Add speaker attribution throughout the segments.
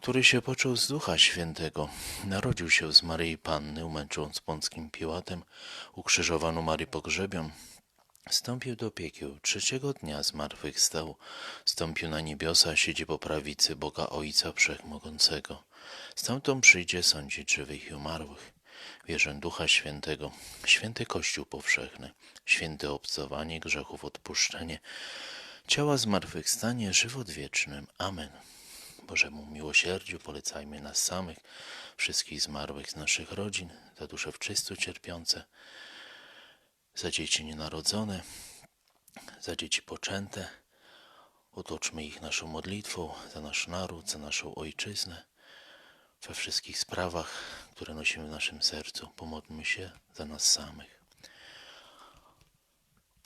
Speaker 1: który się począł z Ducha Świętego, narodził się z Maryi Panny, umęczon z Pąckim Piłatem, ukrzyżowano Marii pogrzebią, Stąpił do piekieł, trzeciego dnia zmartwychwstał, stąpił na niebiosa, siedzi po prawicy Boga Ojca Wszechmogącego. Stamtąd przyjdzie sądzić żywych i umarłych. Wierzę Ducha Świętego, święty Kościół powszechny, święte obcowanie grzechów odpuszczenie, ciała zmartwychwstanie, żywot wieczny. Amen. Bożemu miłosierdziu polecajmy nas samych, wszystkich zmarłych z naszych rodzin, za dusze wczystu cierpiące, za dzieci nienarodzone, za dzieci poczęte. Otoczmy ich naszą modlitwą za nasz naród, za naszą ojczyznę. We wszystkich sprawach, które nosimy w naszym sercu, pomódlmy się za nas samych.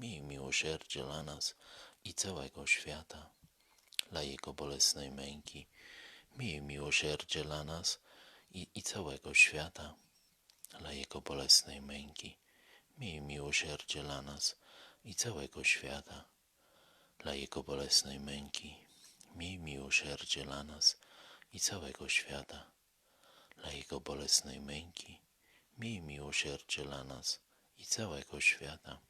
Speaker 1: miej miłosierdzie dla nas i całego świata. Dla Jego bolesnej męki, miej miłosierdzie dla nas i, i całego świata. Dla Jego bolesnej męki, miej miłosierdzie dla nas i całego świata. Dla Jego bolesnej męki, miej miłosierdzie dla nas i całego świata. Dla Jego bolesnej męki, miej miłosierdzie dla nas i całego świata.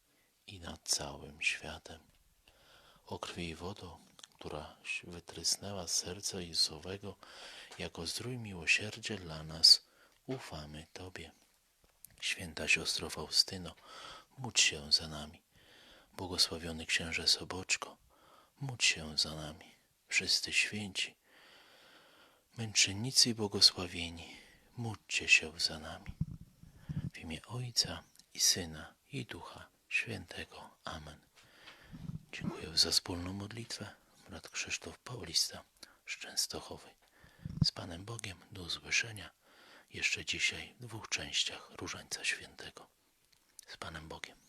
Speaker 1: i nad całym światem. O krwi i wodo, która wytrysnęła z serca Jezusowego jako zdrój miłosierdzia dla nas, ufamy Tobie. Święta siostro Faustyno, módl się za nami. Błogosławiony księże Soboczko, módl się za nami. Wszyscy święci, męczennicy i błogosławieni, módlcie się za nami. W imię Ojca i Syna i Ducha Świętego. Amen. Dziękuję za wspólną modlitwę. Brat Krzysztof Paulista z Częstochowy. Z Panem Bogiem do usłyszenia jeszcze dzisiaj w dwóch częściach Różańca Świętego. Z Panem Bogiem.